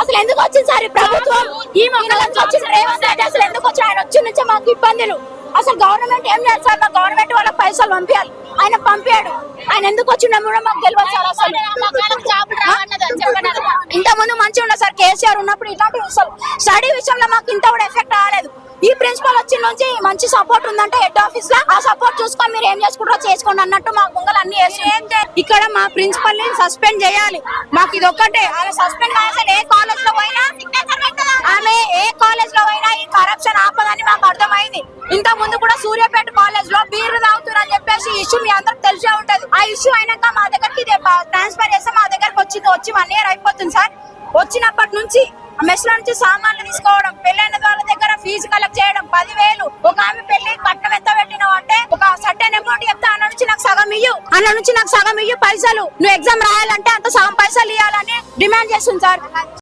అసలు ఎందుకు వచ్చింది సార్ ప్రభుత్వం? ఈ మంగళంకి వచ్చింది? రేవంత్ రెడ్డి అసలు ఎందుకు వచ్చి ఆయన వచ్చి నుంచే మాకు ఇబ్బందులు? అసలు గవర్నమెంట్ ఏం లేదు సార్ మా గవర్నమెంట్ వాళ్ళకి పైసలు పంపించాలి. ఆయన పంపాడు ఆయన ఎందుకు వచ్చిండో కూడా మాకు తెలియదు సార్ అసలు. ఇంత ముందు మంచిగా ఉండదు సార్ కేసీఆర్ ఉన్నప్పుడు ఇలాంటి విషయాలు స్టడీ విషయంలో మాకు ఇంత కూడా ఎఫెక్ట్ రాలేదు. ఈ ప్రిన్సిపల్ వచ్చిన నుంచి మంచి సపోర్ట్ ఉందంటే హెడ్ ఆఫీస్లో. ఆ సపోర్ట్ చూసుకొని మీరు ఏం చేసుకుంటారో చేసుకోండి అన్నట్టు మా గుంగలు అన్ని ఇక్కడ మా ప్రిన్సిపల్ని సస్పెండ్ చేయాలి. మాకు ఇది ఒక్కటే. ఆమె సస్పెండ్ కావాల్సిన ఏ కాలేజ్లో పోయినా ఆమె ఏ కాలేజ్లో పోయినా ఈ కరప్షన్ ఆపదని మాకు అర్థమైంది. ఇంత ముందు కూడా సూర్యాపేట కాలేజ్లో బీర్లు తాగుతున్నారని చెప్పేసి ఇష్యూ మీ అందరికి తెలిసే ఉంటది. ఆ ఇష్యూ అయినాక మా దగ్గరికి ట్రాన్స్ఫర్ చేస్తే మా దగ్గరకు వచ్చింది వచ్చి వన్ ఇయర్ అయిపోతుంది సార్. వచ్చినప్పటి నుంచి మెస్ నుంచి సామాన్లు వాళ్ళ దగ్గర చేయడం. పదివేలు ఒక ఆమె పెళ్ళి కట్నం ఎంత పెట్టినావు అంటే ఒక సర్టెన్ అమౌంట్ చెప్తా అన్న నుంచి నాకు సగం ఇయ్యు. అన్న నుంచి నాకు సగం ఇయ్యు పైసలు. నువ్వు ఎగ్జామ్ రాయాలంటే అంత సగం పైసలు ఇవ్వాలని డిమాండ్ చేస్తుంది సార్.